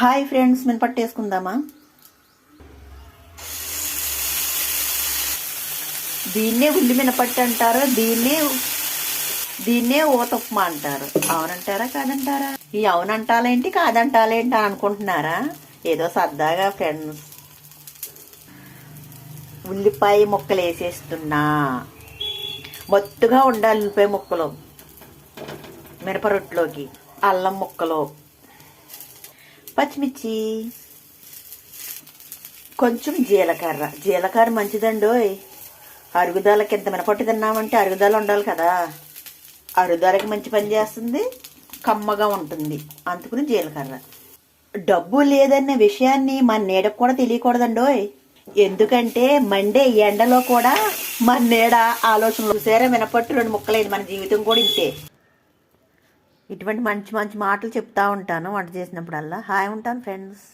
Hi friends మేము పట్టేసుకుందామా? దీన్నే ఉల్లి మినపట్టు అంటారు దీన్నే దీన్నే ఊతప్మా అంటారు. అవునంటారా కాదంటారా? ఈ అవునంటాలేంటి కాదంటాలేంటి అని అనుకుంటున్నారా? ఏదో సరదాగా ఫ్రెండ్స్. ఉల్లిపాయ ముక్కలు వేసేస్తున్నా. మొత్తుగా ఉండాలి ఉల్లిపాయ ముక్కలు. మినపరొట్టులోకి అల్లం ముక్కలు. పచ్చిమిర్చి కొంచెం జీలకర్ర. జీలకర్ర మంచిదండోయ్ అరుగుదలకి ఎంత మినపట్టు తిన్నామంటే అరుగుదల ఉండాలి కదా. అరుగుదలకి మంచి పని చేస్తుంది కమ్మగా ఉంటుంది. అందుకుని జీలకర్ర. డబ్బు లేదన్న విషయాన్ని మన నీడకు కూడా తెలియకూడదండోయ్ ఎందుకంటే మండే ఎండలో కూడా మన నీడ ఆలోచనలు చూసారా? మినపట్టు రెండు ముక్కలేదు మన జీవితం కూడా ఇంతే. ఇటువంటి మంచి మంచి మాటలు చెప్తూ ఉంటాను వంట చేసినప్పుడల్లా. హాయ్ ఉంటాను ఫ్రెండ్స్.